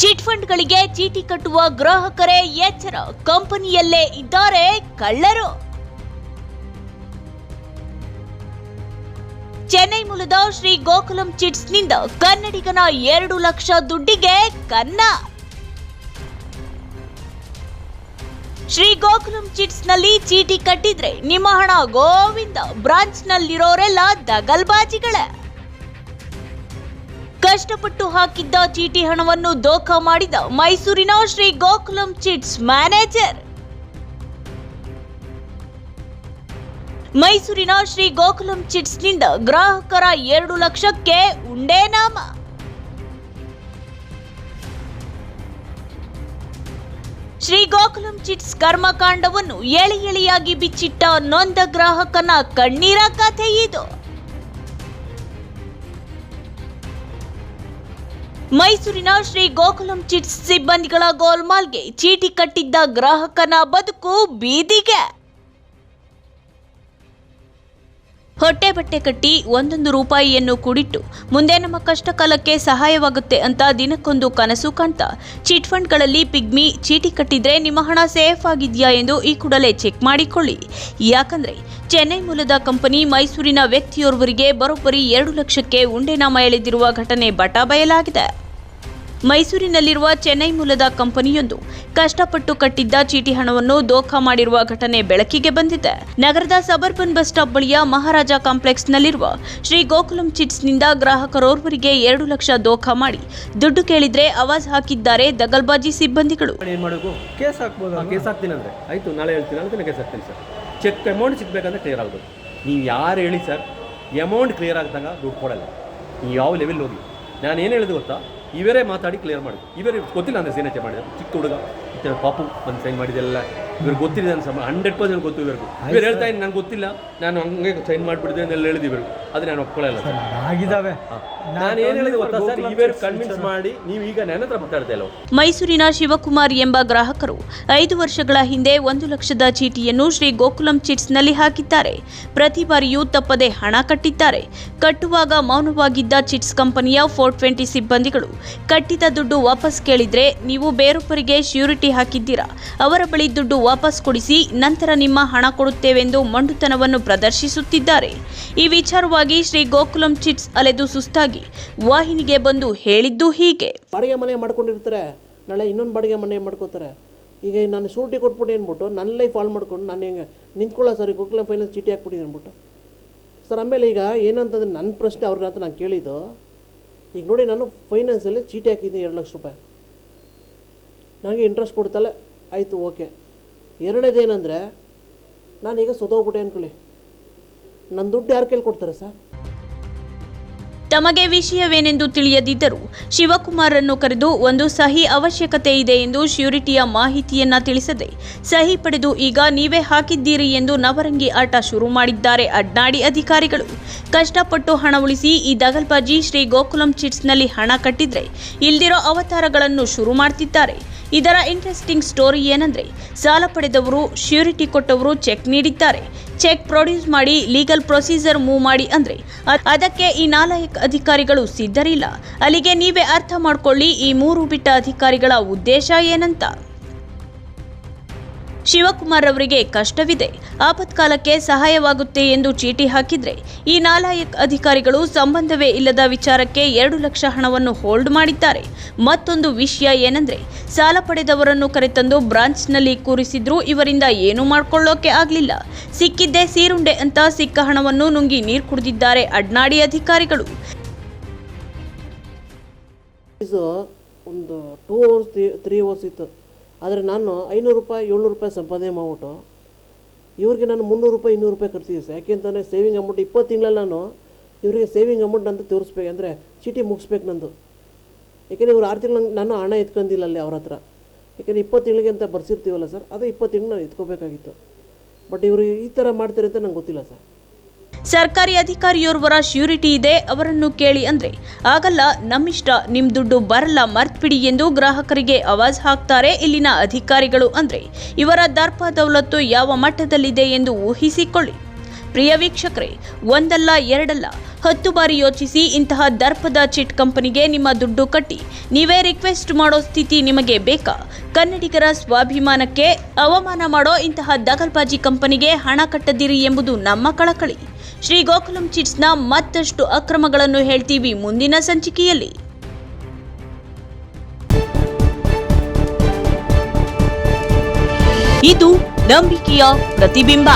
Chit ಫಂಡ್ಗಳಿಗೆ ಚೀಟಿ ಕಟ್ಟುವ ಗ್ರಾಹಕರೇ ಎಚ್ಚರ. ಕಂಪನಿಯಲ್ಲೇ ಇದ್ದಾರೆ ಕಳ್ಳರು. ಚೆನ್ನೈ ಮೂಲದ ಶ್ರೀ ಗೋಕುಲಂ ಚಿಟ್ಸ್ನಿಂದ ಕನ್ನಡಿಗನ ಎರಡು ಲಕ್ಷ ದುಡ್ಡಿಗೆ ಕನ್ನ. ಶ್ರೀ ಗೋಕುಲಂ ಚಿಟ್ಸ್ನಲ್ಲಿ ಚೀಟಿ ಕಟ್ಟಿದ್ರೆ ನಿಮ್ಮ ಹಣ ಗೋವಿಂದ. ಬ್ರಾಂಚ್ನಲ್ಲಿರೋರೆಲ್ಲ ದಗಲ್ಬಾಜಿಗಳೇ. ಕಷ್ಟಪಟ್ಟು ಹಾಕಿದ್ದ ಚೀಟಿ ಹಣವನ್ನು ದೋಖ ಮಾಡಿದ ಮೈಸೂರಿನ ಶ್ರೀ ಗೋಕುಲಂ ಚಿಟ್ಸ್ ಮ್ಯಾನೇಜರ್. ಮೈಸೂರಿನ ಶ್ರೀ ಗೋಕುಲಂ ಚಿಟ್ಸ್ನಿಂದ ಗ್ರಾಹಕರ ಎರಡು ಲಕ್ಷಕ್ಕೆ ಉಂಡೇ ನಾಮ. ಶ್ರೀ ಗೋಕುಲಂ ಚಿಟ್ಸ್ ಕರ್ಮಕಾಂಡವನ್ನು ಎಳೆ ಎಳೆಯಾಗಿ ಬಿಚ್ಚಿಟ್ಟ ನೊಂದ ಗ್ರಾಹಕನ ಕಣ್ಣೀರ ಕಥೆ ಇದು. ಮೈಸೂರಿನ ಶ್ರೀ ಗೋಕುಲಂ ಚಿಟ್ಸ್ ಸಿಬ್ಬಂದಿಗಳ ಗೋಲ್ಮಾಲ್ಗೆ ಚೀಟಿ ಕಟ್ಟಿದ್ದ ಗ್ರಾಹಕನ ಬದುಕು ಬೀದಿಗೆ. ಹೊಟ್ಟೆ ಬಟ್ಟೆ ಕಟ್ಟಿ ಒಂದೊಂದು ರೂಪಾಯಿಯನ್ನು ಕೂಡಿಟ್ಟು, ಮುಂದೆ ನಮ್ಮ ಕಷ್ಟ ಕಾಲಕ್ಕೆ ಸಹಾಯವಾಗುತ್ತೆ ಅಂತ ದಿನಕ್ಕೊಂದು ಕನಸು ಕಾಣ್ತಾ, ಚಿಟ್ ಫಂಡ್ಗಳಲ್ಲಿ ಪಿಗ್ಮಿ ಚೀಟಿ ಕಟ್ಟಿದ್ರೆ ನಿಮ್ಮ ಹಣ ಸೇಫ್ ಆಗಿದೆಯಾ ಎಂದು ಈ ಕೂಡಲೇ ಚೆಕ್ ಮಾಡಿಕೊಳ್ಳಿ. ಯಾಕಂದ್ರೆ, ಚೆನ್ನೈ ಮೂಲದ ಕಂಪನಿ ಮೈಸೂರಿನ ವ್ಯಕ್ತಿಯೋರ್ವರಿಗೆ ಬರೋಬ್ಬರಿ ಎರಡು ಲಕ್ಷಕ್ಕೆ ಉಂಡೆನಾಮ ಎಳೆದಿರುವ ಘಟನೆ ಬಟ ಬಯಲಾಗಿದೆ. ಮೈಸೂರಿನಲ್ಲಿರುವ ಚೆನ್ನೈ ಮೂಲದ ಕಂಪನಿಯೊಂದು ಕಷ್ಟಪಟ್ಟು ಕಟ್ಟಿದ್ದ ಚೀಟಿ ಹಣವನ್ನು ದೋಖಾ ಮಾಡಿರುವ ಘಟನೆ ಬೆಳಕಿಗೆ ಬಂದಿದೆ. ನಗರದ ಸಬರ್ಬನ್ ಬಸ್ ಸ್ಟಾಪ್ ಬಳಿಯ ಮಹಾರಾಜ ಕಾಂಪ್ಲೆಕ್ಸ್ನಲ್ಲಿರುವ ಶ್ರೀ ಗೋಕುಲಂ ಚಿಟ್ಸ್ನಿಂದ ಗ್ರಾಹಕರೋರ್ವರಿಗೆ ಎರಡು ಲಕ್ಷ ದೋಖಾ ಮಾಡಿ ದುಡ್ಡು ಕೇಳಿದ್ರೆ ಅವಾಜ್ ಹಾಕಿದ್ದಾರೆ ದಗಲ್ಬಾಜಿ ಸಿಬ್ಬಂದಿಗಳು. ಏನು ಮಾಡಬೇಕು ಕೇಸ್ ಹಾಕ್ಬೋದಾ? ಕೇಸ್ ಹಾಕ್ತೀನಂತೆ ಆಯಿತು ನಾಳೆ ಹೇಳ್ತೀನಿ ಅಂತ ಕೇಸ್ ಹಾಕ್ತೀನಿ ಸರ್. ಚೆಕ್ ಅಮೌಂಟ್ ಸಿಗ್ಬೇಕಂದ್ರೆ ಕ್ಲಿಯರ್ ಆಗ್ಬೋದು ನೀವು ಯಾರು ಹೇಳಿ ಸರ್ ಅಮೌಂಟ್ ಕ್ಲಿಯರ್ ಆಗ್ದಂಗ ದುಡ್ಡು ಕೊಡಲ್ಲ. ನೀವು ಯಾವ ಲೆವೆಲ್ ಹೋಗಿ? ನಾನು ಏನು ಹೇಳಿದೆ ಗೊತ್ತಾ? ಇವರೇ ಮಾತಾಡಿ ಕ್ಲಿಯರ್ ಮಾಡಿದ್ರು. ಇವರೇ ಗೊತ್ತಿಲ್ಲ ಅಂದರೆ ಸೀನಚೆ ಮಾಡಿದ್ರು. ಚಿಕ್ಕ ಹುಡುಗ ಪಾಪು ಬಂದು ಸೈನ್ ಮಾಡಿದೆಲ್ಲ. ಇವ್ರಿಗೆ ಗೊತ್ತಿದೆ ನನ್ನ ಸಮ ಹಂಡ್ರೆಡ್ ಪರ್ಸೆಂಟ್ ಗೊತ್ತು ಇವ್ರಿಗೆ. ಇವ್ರು ಹೇಳ್ತಾ ಇದ್ದೀನಿ ನಂಗೆ ಗೊತ್ತಿಲ್ಲ. ನಾನು ಹಂಗೆ ಸೈನ್ ಮಾಡಿಬಿಡಿದೆ ಅಂತೆಲ್ಲ ಹೇಳಿದ್ದೀವಿ ಆದರೆ ನಾನು ಒಪ್ಕೊಳ್ಳಲ್ಲ ಸರ್. ಆಗಿದ್ದಾವೆ. ನಾನು ಏನು ಹೇಳಿದೆ ಗೊತ್ತಾ ಸರ್? ಇವರು ಕನ್ವಿನ್ಸ್ ಮಾಡಿ ನೀವು ಈಗ ನನ್ನ ಹತ್ರ ಮಾತಾಡ್ತಾ ಇಲ್ಲ ಮೈಸೂರಿನ ಶಿವಕುಮಾರ್ ಎಂಬ ಗ್ರಾಹಕರು ಐದು ವರ್ಷಗಳ ಹಿಂದೆ ಒಂದು ಲಕ್ಷದ ಚೀಟಿಯನ್ನು ಶ್ರೀ ಗೋಕುಲಂ ಚಿಟ್ಸ್ನಲ್ಲಿ ಹಾಕಿದ್ದಾರೆ. ಪ್ರತಿ ಬಾರಿಯೂ ತಪ್ಪದೆ ಹಣ ಕಟ್ಟಿದ್ದಾರೆ. ಕಟ್ಟುವಾಗ ಮೌನವಾಗಿದ್ದ ಚಿಟ್ಸ್ ಕಂಪನಿಯ ಫೋರ್ ಟ್ವೆಂಟಿ ಸಿಬ್ಬಂದಿಗಳು ಕಟ್ಟಿದ ದುಡ್ಡು ವಾಪಸ್ ಕೇಳಿದ್ರೆ ನೀವು ಬೇರೊಬ್ಬರಿಗೆ ಶ್ಯೂರಿಟಿ ಹಾಕಿದ್ದೀರಾ? ಅವರ ಬಳಿ ದುಡ್ಡು ವಾಪಸ್ ಕೊಡಿಸಿ ನಂತರ ನಿಮ್ಮ ಹಣ ಕೊಡುತ್ತೇವೆಂದು ಮಂಡುತನವನ್ನು ಪ್ರದರ್ಶಿಸುತ್ತಿದ್ದಾರೆ. ಈ ವಿಚಾರವಾಗಿ ಶ್ರೀ ಗೋಕುಲಂ ಚಿಟ್ಸ್ ಅಲೆದು ಸುಸ್ತಾಗಿ ವಾಹಿನಿಗೆ ಬಂದು ಹೇಳಿದ್ದು ಹೀಗೆ. ಬಾಡಿಗೆ ಮನೆ ಮಾಡ್ಕೊಂಡಿರ್ತಾರೆ. ನಾಳೆ ಇನ್ನೊಂದು ಬಾಡಿಗೆ ಮನೆ ಮಾಡ್ಕೋತಾರೆ. ಈಗ ನಾನು ಶೂರಿಟಿ ಕೊಟ್ಬಿಟ್ಟು ಅಂದ್ಬಿಟ್ಟು ನನ್ನ ಲೈಫ್ ಹಾಳು ಮಾಡ್ಕೊಂಡು ನಾನು ಹಿಂಗೆ ನಿಂತ್ಕೊಳ್ಳೋ ಸರ್ ಗೋಕುಲಂ ಫೈನಾನ್ಸ್ ಚೀಟಿ ಹಾಕ್ಬಿಟ್ಟಿದ್ದೀನಿ ಅಂದ್ಬಿಟ್ಟು. ಸರ್, ಆಮೇಲೆ ಈಗ ಏನಂತಂದ್ರೆ ನನ್ನ ಪ್ರಶ್ನೆ ಅವ್ರ ಹತ್ರ ನಾನು ಕೇಳಿದ್ದು, ಈಗ ನೋಡಿ ನಾನು ಫೈನಾನ್ಸಲ್ಲಿ ಚೀಟಿ ಹಾಕಿದ್ದೀನಿ ಎರಡು ಲಕ್ಷ ರೂಪಾಯಿ. ನನಗೆ ಇಂಟ್ರೆಸ್ಟ್ ಕೊಡ್ತಲ್ಲ ಆಯಿತು ಓಕೆ ಎರಡನೇದೇನೆಂದರೆ ನಾನೀಗ ಸುತ್ತೋಗ್ಬಿಟ್ಟೆ ಅನ್ಕೊಳ್ಳಿ. ನನ್ನ ದುಡ್ಡು ಯಾರ ಕೈಲಿ ಕೊಡ್ತಾರೆ ಸರ್? ತಮಗೆ ವಿಷಯವೇನೆಂದು ತಿಳಿಯದಿದ್ದರೂ ಶಿವಕುಮಾರನ್ನು ಕರೆದು ಒಂದು ಸಹಿ ಅವಶ್ಯಕತೆ ಇದೆ ಎಂದು ಶ್ಯೂರಿಟಿಯ ಮಾಹಿತಿಯನ್ನ ತಿಳಿಸದೆ ಸಹಿ ಪಡೆದು ಈಗ ನೀವೇ ಹಾಕಿದ್ದೀರಿ ಎಂದು ನವರಂಗಿ ಆಟ ಶುರು ಮಾಡಿದ್ದಾರೆ ಅಡ್ನಾಡಿ ಅಧಿಕಾರಿಗಳು. ಕಷ್ಟಪಟ್ಟು ಹಣ ಉಳಿಸಿ ಈ ದಗಲ್ಬಾಜಿ ಶ್ರೀ ಗೋಕುಲಂ ಚಿಟ್ಸ್ನಲ್ಲಿ ಹಣ ಕಟ್ಟಿದ್ರೆ ಇಲ್ದಿರೋ ಅವತಾರಗಳನ್ನು ಶುರು ಮಾಡ್ತಿದ್ದಾರೆ. ಇದರ ಇಂಟ್ರೆಸ್ಟಿಂಗ್ ಸ್ಟೋರಿ ಏನಂದ್ರೆ, ಸಾಲ ಪಡೆದವರು, ಶ್ಯೂರಿಟಿ ಕೊಟ್ಟವರು ಚೆಕ್ ನೀಡಿದ್ದಾರೆ. ಚೆಕ್ ಪ್ರೊಡ್ಯೂಸ್ ಮಾಡಿ ಲೀಗಲ್ ಪ್ರೊಸೀಜರ್ ಮೂವ್ ಮಾಡಿ ಅಂದ್ರೆ ಅದಕ್ಕೆ ಈ ನಾಲ್ಕು ಅಧಿಕಾರಿಗಳು ಸಿದ್ಧರಿಲ್ಲ. ಅಲ್ಲಿಗೆ ನೀವೇ ಅರ್ಥ ಮಾಡ್ಕೊಳ್ಳಿ ಈ ಮೂರು ಬಿಟ್ಟ ಅಧಿಕಾರಿಗಳ ಉದ್ದೇಶ ಏನಂತ. ಶಿವಕುಮಾರ್ ಅವರಿಗೆ ಕಷ್ಟವಿದೆ. ಆಪತ್ಕಾಲಕ್ಕೆ ಸಹಾಯವಾಗುತ್ತೆ ಎಂದು ಚೀಟಿ ಹಾಕಿದ್ರೆ ಈ ನಾಲಾಯಕ್ ಅಧಿಕಾರಿಗಳು ಸಂಬಂಧವೇ ಇಲ್ಲದ ವಿಚಾರಕ್ಕೆ ಎರಡು ಲಕ್ಷ ಹಣವನ್ನು ಹೋಲ್ಡ್ ಮಾಡಿದ್ದಾರೆ. ಮತ್ತೊಂದು ವಿಷಯ ಏನಂದ್ರೆ, ಸಾಲ ಪಡೆದವರನ್ನು ಕರೆತಂದು ಬ್ರಾಂಚ್ನಲ್ಲಿ ಕೂರಿಸಿದ್ರು ಇವರಿಂದ ಏನು ಮಾಡ್ಕೊಳ್ಳೋಕೆ ಆಗಲಿಲ್ಲ. ಸಿಕ್ಕಿದ್ದೇ ಸೀರುಂಡೆ ಅಂತ ಸಿಕ್ಕ ಹಣವನ್ನು ನುಂಗಿ ನೀರು ಕುಡಿದಿದ್ದಾರೆ ಅಡ್ನಾಡಿ ಅಧಿಕಾರಿಗಳು. ಒಂದು ಟೂ ಅವರ್ಸ್ ತ್ರೀ ಅವರ್ಸ್ ಇತ್ತು. ಆದರೆ ನಾನು ಐನೂರು ರೂಪಾಯಿ, ಏಳ್ನೂರು ರೂಪಾಯಿ ಸಂಪಾದನೆ ಮಾಡ್ಬಿಟ್ಟು, ಇವ್ರಿಗೆ ನಾನು ಮುನ್ನೂರು ರೂಪಾಯಿ, ಇನ್ನೂರು ರೂಪಾಯಿ ಕಟ್ತೀನಿ ಸರ್. ಯಾಕೆಂತಂದರೆ ಸೇವಿಂಗ್ ಅಮೌಂಟ್ ಇಪ್ಪತ್ತು ತಿಂಗಳಲ್ಲಿ ನಾನು ಇವರಿಗೆ ಸೇವಿಂಗ್ ಅಮೌಂಟ್ ಅಂತ ತೋರಿಸ್ಬೇಕು ಅಂದರೆ ಚೀಟಿ ಮುಗಿಸ್ಬೇಕು ನಂದು. ಯಾಕೆಂದರೆ ಇವ್ರು ಆರು ತಿಂಗಳು ನಾನು ಹಣ ಎತ್ಕೊಂಡಿಲ್ಲ ಅಲ್ಲಿ ಅವ್ರ ಹತ್ರ. ಯಾಕೆಂದರೆ ಇಪ್ಪತ್ತು ತಿಂಗಳಿಗೆ ಅಂತ ಬರ್ಸಿರ್ತೀವಲ್ಲ ಸರ್, ಅದೇ ಇಪ್ಪತ್ತು ತಿಂಗಳು ನಾನು ಎತ್ಕೋಬೇಕಾಗಿತ್ತು. ಬಟ್ ಇವರು ಈ ಥರ ಮಾಡ್ತಾರೆ ಅಂತ ನಂಗೆ ಗೊತ್ತಿಲ್ಲ ಸರ್. ಸರ್ಕಾರಿ ಅಧಿಕಾರಿಯೋರ್ವರ ಶ್ಯೂರಿಟಿ ಇದೆ, ಅವರನ್ನು ಕೇಳಿ ಅಂದ್ರೆ, ಆಗಲ್ಲ, ನಮ್ಮಿಷ್ಟ, ನಿಮ್ ದುಡ್ಡು ಬರಲ್ಲ, ಮರ್ತ್ಬಿಡಿ ಎಂದು ಗ್ರಾಹಕರಿಗೆ ಅವಾಜ್ ಹಾಕ್ತಾರೆ ಇಲ್ಲಿನ ಅಧಿಕಾರಿಗಳು ಅಂದ್ರೆ, ಇವರ ದರ್ಪ ದೌಲತ್ತು ಯಾವ ಮಟ್ಟದಲ್ಲಿದೆ ಎಂದು ಊಹಿಸಿಕೊಳ್ಳಿ. ಪ್ರಿಯ ವೀಕ್ಷಕರೇ, ಒಂದಲ್ಲ, ಎರಡಲ್ಲ, ಹತ್ತು ಬಾರಿ ಯೋಚಿಸಿ ಇಂತಹ ದರ್ಪದ ಚಿಟ್ ಕಂಪನಿಗೆ ನಿಮ್ಮ ದುಡ್ಡು ಕಟ್ಟಿ ನೀವೇ ರಿಕ್ವೆಸ್ಟ್ ಮಾಡೋ ಸ್ಥಿತಿ ನಿಮಗೆ ಬೇಕಾ? ಕನ್ನಡಿಗರ ಸ್ವಾಭಿಮಾನಕ್ಕೆ ಅವಮಾನ ಮಾಡೋ ಇಂತಹ ದಗಲ್ಬಾಜಿ ಕಂಪನಿಗೆ ಹಣ ಕಟ್ಟದಿರಿ ಎಂಬುದು ನಮ್ಮ ಕಳಕಳಿ. ಶ್ರೀ ಗೋಕುಲಂ ಚಿಟ್ಸ್ನ ಮತ್ತಷ್ಟು ಅಕ್ರಮಗಳನ್ನು ಹೇಳ್ತೀವಿ ಮುಂದಿನ ಸಂಚಿಕೆಯಲ್ಲಿ. ಇದು ನಂಬಿಕೆಯ ಪ್ರತಿಬಿಂಬ.